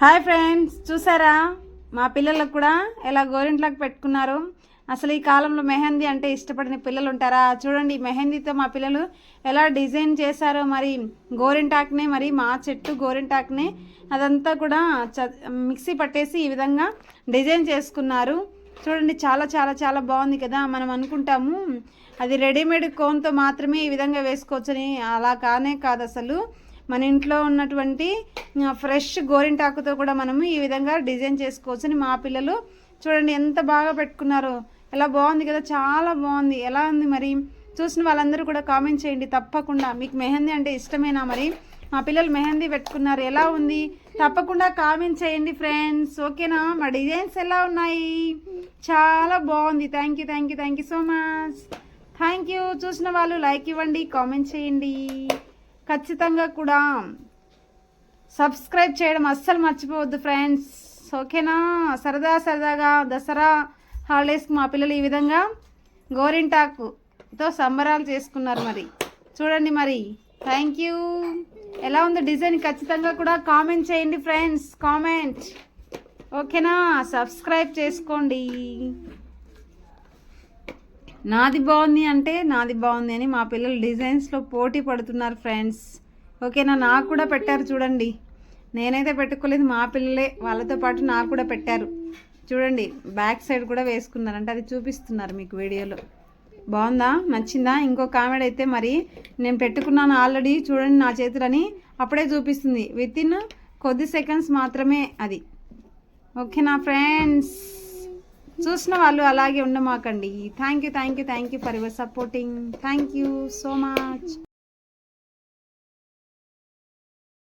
Hi friends చూసారా? మా పిల్లలకు కూడా ఎలా గోరింట్లోకి పెట్టుకున్నారు? అసలు ఈ కాలంలో మెహందీ అంటే ఇష్టపడిన పిల్లలు ఉంటారా చూడండి మెహందీతో మా పిల్లలు ఎలా డిజైన్ చేశారో మరి గోరింటాకునే మరి మా చెట్టు గోరింటాకునే అదంతా కూడా చ మిక్సీ పట్టేసి ఈ విధంగా డిజైన్ చేసుకున్నారు. చూడండి చాలా చాలా చాలా బాగుంది కదా? మనం అనుకుంటాము అది రెడీమేడ్ కోన్తో మాత్రమే ఈ విధంగా వేసుకోవచ్చని. అలా కానే కాదు అసలు మన ఇంట్లో ఉన్నటువంటి ఫ్రెష్ గోరింటాకుతో కూడా మనము ఈ విధంగా డిజైన్ చేసుకోవచ్చని మా పిల్లలు చూడండి ఎంత బాగా పెట్టుకున్నారు. ఎలా బాగుంది కదా చాలా బాగుంది. ఎలా ఉంది మరి? చూసిన వాళ్ళందరూ కూడా కామెంట్ చేయండి తప్పకుండా. మీకు మెహందీ అంటే ఇష్టమేనా మరి? మా పిల్లలు మెహందీ పెట్టుకున్నారు. ఎలా ఉంది? తప్పకుండా కామెంట్ చేయండి ఫ్రెండ్స్. ఓకేనా? మా డిజైన్స్ ఎలా ఉన్నాయి? చాలా బాగుంది. Thank you thank you thank you so much. Thank you. చూసిన వాళ్ళు లైక్ ఇవ్వండి కామెంట్ చేయండి. ఖచ్చితంగా కూడా సబ్స్క్రైబ్ చేయడం అస్సలు మర్చిపోవద్దు ఫ్రెండ్స్. ఓకేనా? సరదా సరదాగా దసరా హాలిడేస్కి మా పిల్లలు ఈ విధంగా గోరింటాకుతో సంబరాలు చేసుకున్నారు మరి. చూడండి మరి. థ్యాంక్ యూ ఎలా ఉందో డిజైన్? ఖచ్చితంగా కూడా కామెంట్ చేయండి ఫ్రెండ్స్. కామెంట్. ఓకేనా? సబ్స్క్రైబ్ చేసుకోండి. నాది బాగుంది అంటే నాది బాగుంది అని మా పిల్లలు డిజైన్స్లో పోటీ పడుతున్నారు ఫ్రెండ్స్ ఓకేనా? నాకు కూడా పెట్టారు చూడండి. నేనైతే పెట్టుకోలేదు మా పిల్లలే వాళ్ళతో పాటు నాకు కూడా పెట్టారు. చూడండి బ్యాక్ సైడ్ కూడా వేసుకున్నారు. అంటే అది చూపిస్తున్నారు మీకు వీడియోలో. బాగుందా? నచ్చిందా? ఇంకో కామెడీ అయితే మరి నేను పెట్టుకున్నాను ఆల్రెడీ చూడండి నా చేతులని. అప్పుడే చూపిస్తుంది. విత్ ఇన్ కొద్ది సెకండ్స్ మాత్రమే అది. ఓకేనా ఫ్రెండ్స్ చూసిన వాళ్ళు అలాగే ఉండమాకండి. Thank you thank you thank you for your supporting thank you so much